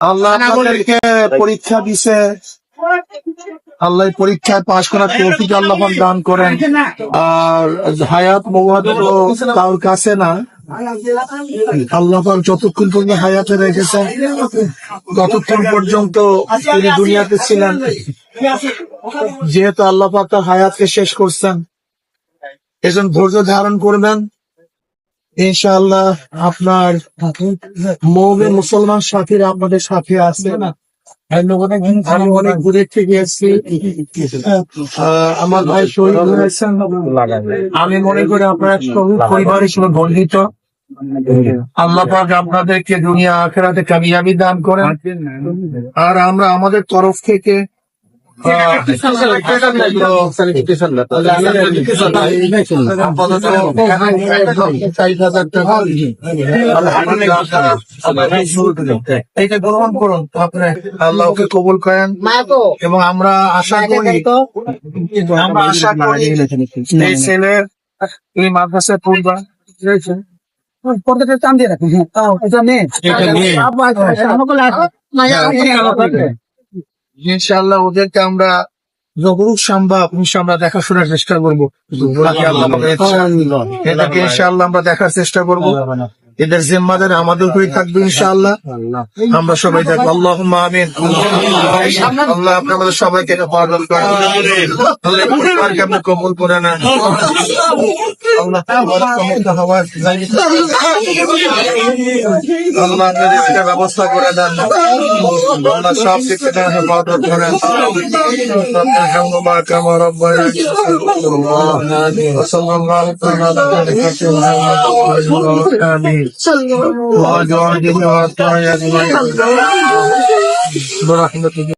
আল্লাহ আপনাদেরকে পরীক্ষা দিছে। আল্লাহ পরীক্ষায় পাশ করার তৌফিক আল্লাহ দান করেন। আর হায়াত মৌহাত তো কারোর কাছে না। আল্লাহ পাক যতক্ষণ পর্যন্ত হায়াতে রেখেছেন ততক্ষণ পর্যন্ত তিনি দুনিয়াতে ছিলেন। যেহেতু আল্লাহ পাক তার হায়াতকে শেষ করছেন এজন ধৈর্য ধারণ করবেন। ইনশাআল্লাহ আপনার মৌমে মুসলমান সাথীরা আপনাদের সাথে আছে। আমি অনেক দূরের থেকে এসেছি। আহ, আমার ভাই শহীদ হয়েছেন। আমি মনে করি আপনারা শহীদ পরিবার হিসেবে গর্বিত। আল্লাহ পাক আপনাদেরকে দুনিয়া আখেরাতে কামিয়াবি দান করেন। আর আমরা আমাদের তরফ থেকে এইটা গ্রহণ করুন আল্লাহকে কবুল করেন এবং আমরা আশা করি আমরা আশা করি এই ছেলে এই মাদ্রাসায় পড়বা পর্দাটা টান দিয়ে রাখুন হ্যাঁ এটা মেয়ে এটা মেয়ে। ইনশাআল্লাহ ওদেরকে আমরা যতটুকু সম্ভব ইনশাআল্লাহ দেখাশোনার চেষ্টা করব। এটাকে ইনশাআল্লাহ আমরা দেখার চেষ্টা করব। এদের জিম্মাদার আমাদের উপরেই থাকবে ইনশাআল্লাহ। আমরা সবাই দেখব আল্লাহ আমিন। আল্লাহ আপনি আমাদের সবাইকে হেফাজত করেন। আল্লাহ এই কবুল করে নেন। আল্লাহ তোমার সমস্ত হওয়া আল্লাহ আপনার রিজিকের ব্যবস্থা করে দেন আল্লাহ সব দিক থেকে হেফাজত করেন রহমা কামা রব্বায়ানি وصلى الله تعالى على نبينا محمد آمين وأزواجه وأطهاره أجمعين برحمتك